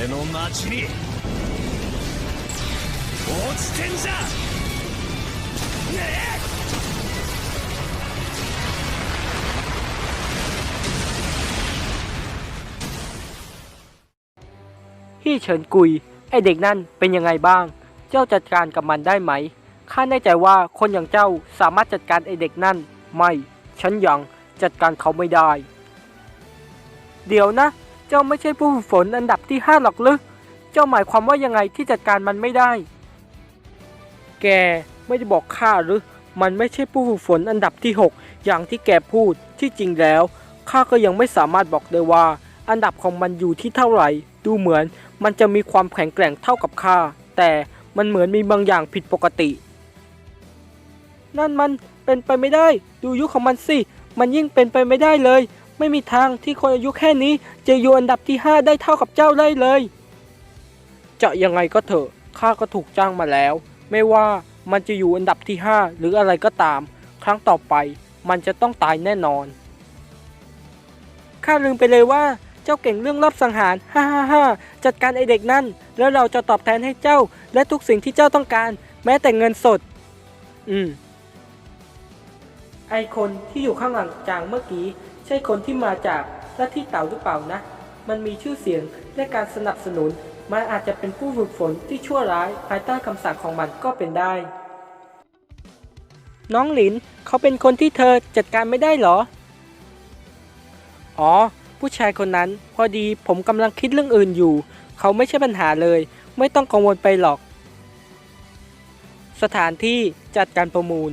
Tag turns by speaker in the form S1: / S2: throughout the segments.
S1: 俺の町に落ちてんじゃね
S2: พี่เฉินกุย ไอเด็กนั่นเป็นยังไงบ้าง เจ้าจัดการกับมันได้ไหม ข้าแน่ใจว่าคนอย่างเจ้าสามารถจัดการไอเด็กนั่น ไม่ ฉันยังจัดการเขาไม่ได้ เดี๋ยวนะ เจ้าไม่ใช่ผู้ฝึกฝนอันดับที่ห้าหรอกหรือเจ้าหมายความว่ายังไงที่จัดการมันไม่ได้ แกไม่ได้บอกข้าหรือ มันไม่ใช่ผู้ฝึกฝนอันดับที่หกอย่างที่แกพูดที่จริงแล้วข้าก็ยังไม่สามารถบอกได้ว่า อันดับของมันอยู่ที่เท่าไหร่ ดูเหมือนมันจะมีความแข็งแกร่งเท่ากับข้าแต่มันเหมือนมีบางอย่างผิดปกติ นั่นมันเป็นไปไม่ได้ ดูยุของมันสิ มันยิ่งเป็นไปไม่ได้เลย ไม่มีทางที่คนอายุแค่นี้จะอยู่อันดับที่ 5 ได้เท่ากับเจ้าได้เลย จะยังไงก็เถอะข้าก็ถูกจ้างมาแล้ว ไม่ว่ามันจะอยู่อันดับที่ 5 หรืออะไรก็ตาม ครั้งต่อไปมันจะต้องตายแน่นอนข้าลืมไปเลยว่าเจ้าเก่งเรื่องรอบสังหารฮ่าฮ่าฮ่าจัดการไอเด็กนั่น แล้วเราจะตอบแทนให้เจ้า และทุกสิ่งที่เจ้าต้องการ แม้แต่เงินสด อืม ไอคนที่อยู่ข้างหลังจางเมื่อกี้ ใช่คนที่มาจากลัทธิเต่าหรือเปล่านะ มันมีชื่อเสียงและการสนับสนุน มันอาจจะเป็นผู้ฝึกฝนที่ชั่วร้ายภายใต้คำสั่งของมันก็เป็นได้ น้องหลินเขาเป็นคนที่เธอจัดการไม่ได้เหรอ อ๋อ ผู้ชายคนนั้น พอดีผมกำลังคิดเรื่องอื่นอยู่ เขาไม่ใช่ปัญหาเลย ไม่ต้องกังวลไปหรอก สถานที่จัดการประมูล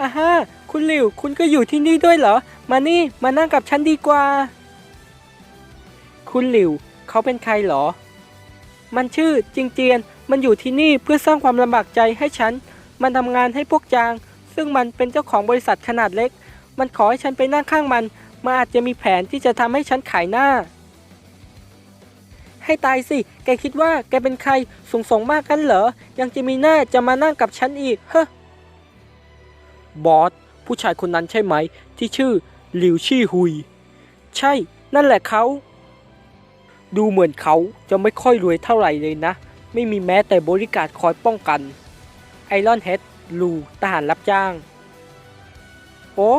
S2: อาฮะคุณหลิว คุณก็อยู่ที่นี่ด้วยเหรอ มานี่ มานั่งกับฉันดีกว่า คุณหลิว เขาเป็นใครเหรอ มันชื่อจิงเจียน มันอยู่ที่นี่เพื่อสร้างความลำบากใจให้ฉัน มันทำงานให้พวกจาง ซึ่งมันเป็นเจ้าของบริษัทขนาดเล็ก มันขอให้ฉันไปนั่งข้างมัน มันอาจจะมีแผนที่จะทำให้ฉันขายหน้า ให้ตายสิ แกคิดว่าแกเป็นใครสูงส่งมากกันเหรอ ยังจะมีหน้าจะมานั่งกับฉันอีก เฮ้ บอสผู้ชายคนนั้นใช่ไหม ที่ชื่อหลิวชี่ฮุย ใช่นั่นแหละเขา ดูเหมือนเขาจะไม่ค่อยรวยเท่าไหร่เลยนะ ไม่มีแม้แต่บริการคอยป้องกัน ไอรอนเฮดลูทหารรับจ้าง โอ้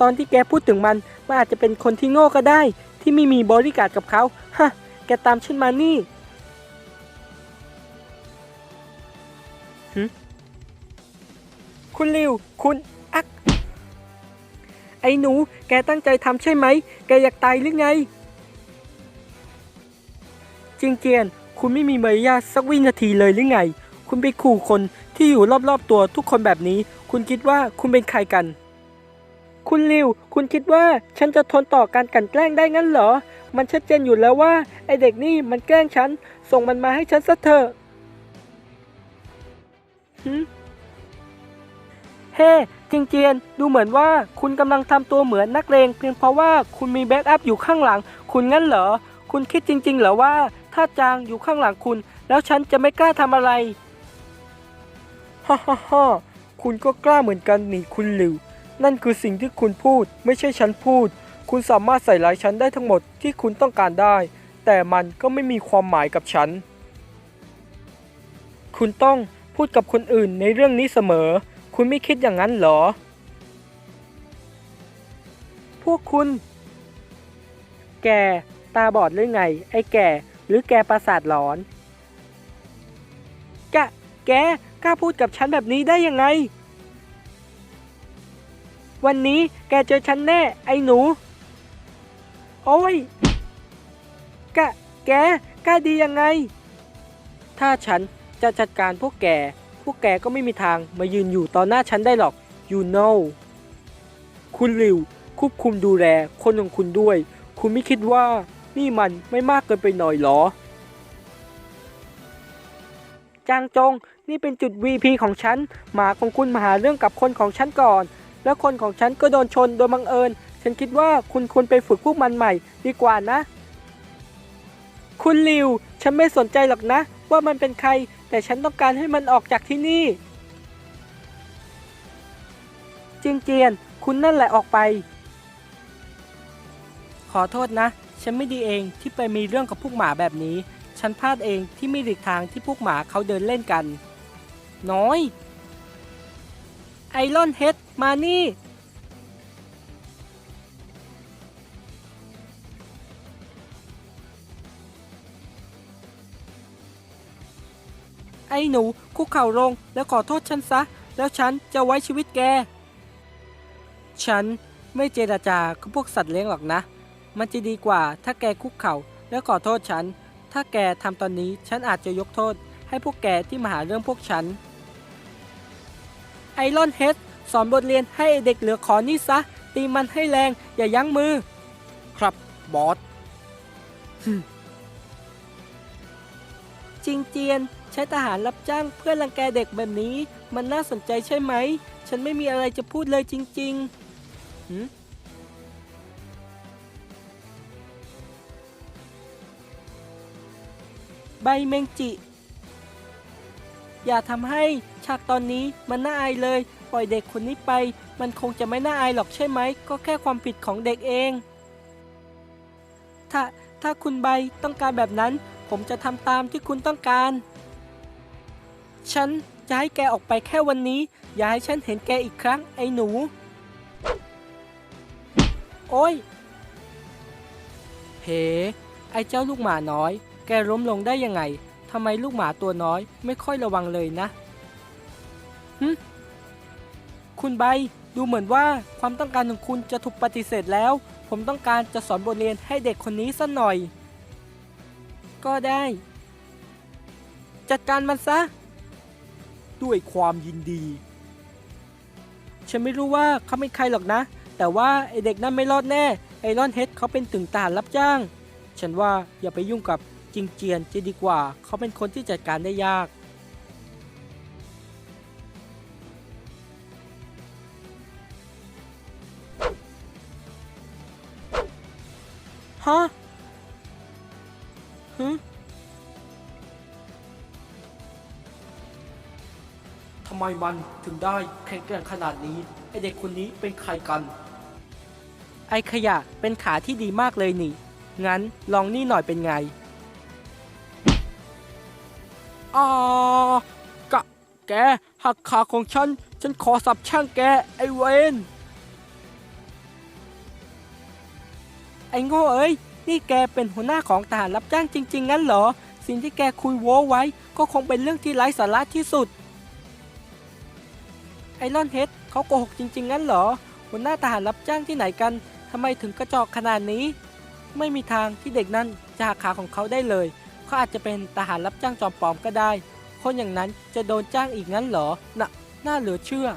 S2: ตอนที่แกพูดถึงมัน มันอาจจะเป็นคนที่โง่ก็ได้ ที่ไม่มีบริการกับเขาฮะแกตามฉันมานี่หึ คุณลิว คุณอัก ไอ้หนู แกตั้งใจทำใช่ไหม แกอยากตายหรือไง จริงเจียน คุณไม่มีมารยาทสักวินาทีเลยหรือไง คุณไปขู่คนที่อยู่รอบๆตัวทุกคนแบบนี้ คุณคิดว่าคุณเป็นใครกัน คุณลิว คุณคิดว่าฉันจะทนต่อการกลั่นแกล้งได้งั้นเหรอ มันชัดเจนอยู่แล้วว่าไอเด็กนี่มันแกล้งฉัน ส่งมันมาให้ฉันซะเถอะหึ เฮ้ จริงเจียน ดูเหมือนว่าคุณกำลังทำตัวเหมือนนักเลงเพียงเพราะว่าคุณมีแบ็กอัพอยู่ข้างหลัง คุณงั้นเหรอ คุณคิดจริง ๆ เหรอว่า ถ้าจางอยู่ข้างหลังคุณ แล้วฉันจะไม่กล้าทำอะไรฮ่าฮ่าฮ่าคุณก็กล้าเหมือนกันนี่คุณหลิว นั่นคือสิ่งที่คุณพูด ไม่ใช่ฉันพูด คุณสามารถใส่ร้ายฉันได้ทั้งหมดที่คุณต้องการได้ แต่มันก็ไม่มีความหมายกับฉัน คุณต้องพูดกับคนอื่นในเรื่องนี้เสมอ คุณไม่คิดอย่างนั้นหรอ พวกคุณ แกตาบอดหรือไง ไอ้แกหรือแกประสาทหลอนแกแกกล้าพูดกับฉันแบบนี้ได้ยังไง วันนี้แกเจอฉันแน่ ไอ้หนู โอ้ย กะ แกกล้าดียังไง ถ้าฉันจะจัดการพวกแก พวกแกก็ไม่มีทางมายืนอยู่ต่อหน้าฉันได้หรอก you know คุณหลิวควบคุมดูแลคนของคุณด้วย คุณไม่คิดว่านี่มันไม่มากเกินไปหน่อยหรอ จางจง นี่เป็นจุด VP ของฉัน หมาของคุณมาหาเรื่องกับคนของฉันก่อน แล้วคนของฉันก็โดนชนโดยบังเอิญ ฉันคิดว่าคุณควรไปฝึกพวกมันใหม่ ดีกว่านะ คุณลิว ฉันไม่สนใจหรอกนะ ว่ามันเป็นใคร แต่ฉันต้องการให้มันออกจากที่นี่จริงเจียน คุณนั่นแหละออกไป ขอโทษนะ ฉันไม่ดีเองที่ไปมีเรื่องกับพวกหมาแบบนี้ ฉันพลาดเองที่ไม่หลีกทางที่พวกหมาเขาเดินเล่นกัน น้อย ไอรอนเฮดมานี่ ไอ้หนู คุกเข่าลงแล้วขอโทษฉันซะ แล้วฉันจะไว้ชีวิตแก ฉันไม่เจรจากับพวกสัตว์เลี้ยงหรอกนะ มันจะดีกว่าถ้าแกคุกเข่าแล้วขอโทษฉัน ถ้าแกทำตอนนี้ฉันอาจจะยกโทษ ให้พวกแกที่มาหาเรื่องพวกฉัน ไอรอนเฮดสอนบทเรียนให้เด็กเหลือขอนี่ซะ ตีมันให้แรงอย่ายั้งมือ ครับบอสจริงเจียน ใช้ทหารรับจ้างเพื่อรังแกเด็กแบบนี้ มันน่าสนใจใช่ไหม ฉันไม่มีอะไรจะพูดเลยจริงๆหืมใบเมงจิ อย่าทำให้ฉากตอนนี้มันน่าอายเลย ปล่อยเด็กคนนี้ไป มันคงจะไม่น่าอายหรอกใช่ไหม ก็แค่ความผิดของเด็กเอง ถ้าถ้าคุณใบต้องการแบบนั้น ผมจะทำตามที่คุณต้องการ ฉันจะให้แกออกไปแค่วันนี้ อย่าให้ฉันเห็นแกอีกครั้งไอ้หนู โอ้ยเฮ้ไอ้เจ้าลูกหมาน้อย แกล้มลงได้ยังไงทำไมลูกหมาตัวน้อยไม่ค่อยระวังเลยนะหึคุณใบดูเหมือนว่าความต้องการของคุณจะถูกปฏิเสธแล้ว ผมต้องการจะสอนบทเรียนให้เด็กคนนี้สักหน่อย ก็ได้ จัดการมันซะ ด้วยความยินดี ฉันไม่รู้ว่าเขาเป็นใครหรอกนะ แต่ว่าไอเด็กนั้นไม่รอดแน่ไอรอนเฮดเขาเป็นถึงทหารรับจ้าง ฉันว่าอย่าไปยุ่งกับจิงเจียนจะดีกว่า เขาเป็นคนที่จัดการได้ยาก ไมมันถึงได้แข็งแกร่งขนาดนี้ ไอเด็กคนนี้เป็นใครกัน ไอขยะเป็นขาที่ดีมากเลยนี่ งั้นลองนี่หน่อยเป็นไงอ่ากะแกหักขาของฉัน ฉันขอสับช่างแก ไอเวนไอ้โง่เอ้ย นี่แกเป็นหัวหน้าของทหารรับจ้างจริง ๆ งั้นเหรอ สิ่งที่แกคุยโว้ไว้ ก็คงเป็นเรื่องที่ไร้สาระที่สุด ไอรอนเฮดเขาโกหกจริง ๆ งั้นเหรอหัวหน้าทหารรับจ้างที่ไหนกันทำไมถึงกระจอกขนาดนี้ ไม่มีทางที่เด็กนั้นจะหักขาของเขาได้เลย เขาอาจจะเป็นทหารรับจ้างจอมปลอมก็ได้ คนอย่างนั้นจะโดนจ้างอีกงั้นเหรอน่ะน่าเหลือเชื่อ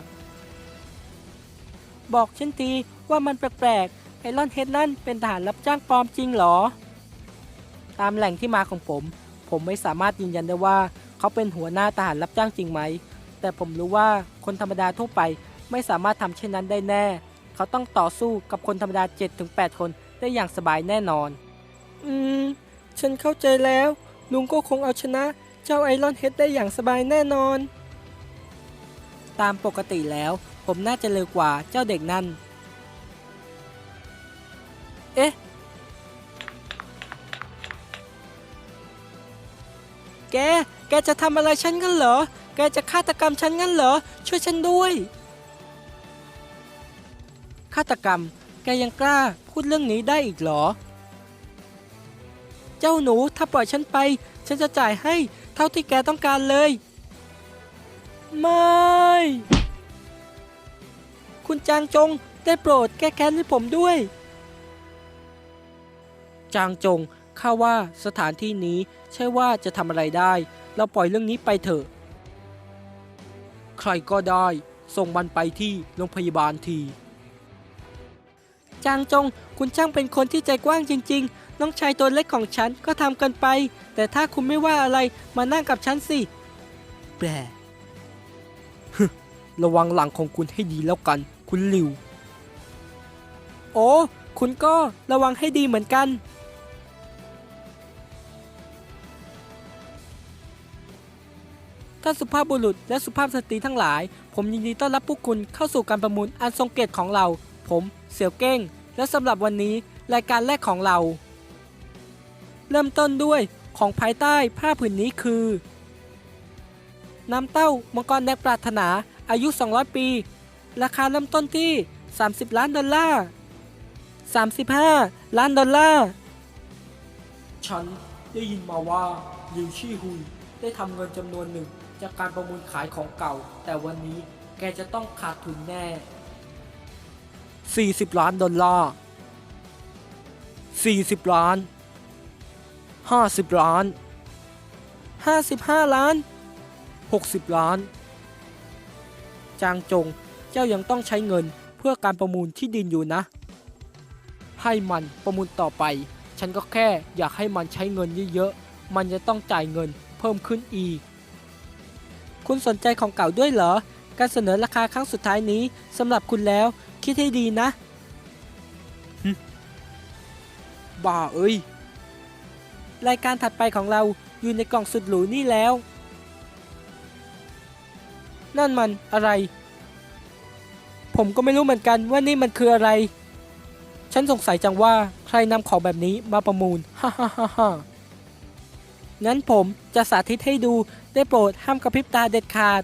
S2: บอกฉันทีว่ามันแปลกๆไอรอนเฮดนั่นเป็นทหารรับจ้างปลอมจริงเหรอ ตามแหล่งที่มาของผม ผมไม่สามารถยืนยันได้ว่า เขาเป็นหัวหน้าทหารรับจ้างจริงไหม แต่ผมรู้ว่าคนธรรมดาทั่วไปไม่สามารถทำเช่นนั้นได้แน่ เขาต้องต่อสู้กับคนธรรมดา 7-8 คนได้อย่างสบายแน่นอน อืม ฉันเข้าใจแล้ว ลุงก็คงเอาชนะเจ้าไอรอนเฮดได้อย่างสบายแน่นอน ตามปกติแล้ว ผมน่าจะเร็วกว่าเจ้าเด็กนั่น เอ๊ะ แก แกจะทำอะไรฉันกันเหรอ แกจะฆาตกรรมฉันงั้นเหรอ ช่วยฉันด้วย ฆาตกรรม แกยังกล้าพูดเรื่องนี้ได้อีกเหรอ เจ้าหนูถ้าปล่อยฉันไป ฉันจะจ่ายให้เท่าที่แกต้องการเลย ไม่ คุณจางจงได้โปรดแก้แค้นให้ผมด้วย จางจงข้าว่าสถานที่นี้ใช่ว่าจะทำอะไรได้ เราปล่อยเรื่องนี้ไปเถอะ ใครก็ได้ ส่งมันไปที่โรงพยาบาลที จางจง คุณช่างเป็นคนที่ใจกว้างจริง ๆ น้องชายตัวเล็กของฉันก็ทำกันไป แต่ถ้าคุณไม่ว่าอะไรมานั่งกับฉันสิแปรระวังหลังของคุณให้ดีแล้วกัน คุณหลิว โอ้ คุณก็ระวังให้ดีเหมือนกัน ท่านสุภาพบุรุษและสุภาพสตรีทั้งหลาย ผมยินดีต้อนรับพวกคุณเข้าสู่การประมูลอันทรงเกียรติของเรา ผมเสี่ยวเก้ง และสำหรับวันนี้รายการแรกของเรา เริ่มต้นด้วยของภายใต้ผ้าผืนนี้คือ น้ำเต้ามังกรแดงปรารถนาอายุ 200 ปี ราคาเริ่มต้นที่ 30 ล้านดอลลาร์ 35 ล้านดอลลาร์ ฉันได้ยินมาว่าลิวชี่ฮุยได้ทำเงินจำนวนหนึ่ง จากการประมูลขายของเก่า แต่วันนี้แกจะต้องขาดทุนแน่ 40 ล้านดอลลาร์ 40 ล้าน 50 ล้าน 55 ล้าน 60 ล้าน จางจงเจ้ายังต้องใช้เงินเพื่อการประมูลที่ดินอยู่นะ ให้มันประมูลต่อไป ฉันก็แค่อยากให้มันใช้เงินเยอะๆ มันจะต้องจ่ายเงินเพิ่มขึ้นอีก คุณสนใจของเก่าด้วยเหรอ การเสนอราคาครั้งสุดท้ายนี้สำหรับคุณแล้ว คิดให้ดีนะหึบ้าเอ้ย รายการถัดไปของเราอยู่ในกล่องสุดหรูนี่แล้ว นั่นมันอะไร ผมก็ไม่รู้เหมือนกันว่านี่มันคืออะไร ฉันสงสัยจังว่าใครนำของแบบนี้มาประมูล ฮ่าฮ่าฮ่าฮ่า งั้นผมจะสาธิตให้ดูได้โปรดห้ามกระพริบตาเด็ดขาด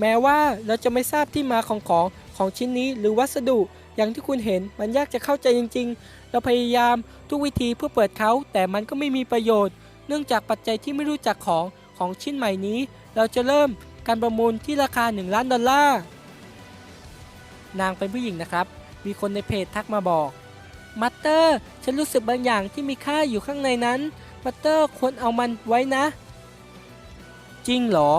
S2: แม้ว่าเราจะไม่ทราบที่มาของของของชิ้นนี้หรือวัสดุอย่างที่คุณเห็นมันยากจะเข้าใจจริง ๆ เราพยายามทุกวิธีเพื่อเปิดเขาแต่มันก็ไม่มีประโยชน์ เนื่องจากปัจจัยที่ไม่รู้จักของของชิ้นใหม่นี้ เราจะเริ่มการประมูลที่ราคา 1 ล้านดอลลาร์ นางเป็นผู้หญิงนะครับ มีคนในเพจทักมาบอก มัตเตอร์ ฉันรู้สึกบางอย่างที่มีค่าอยู่ข้างในนั้น มัตเตอร์ควรเอามันไว้นะ จริงเหรอ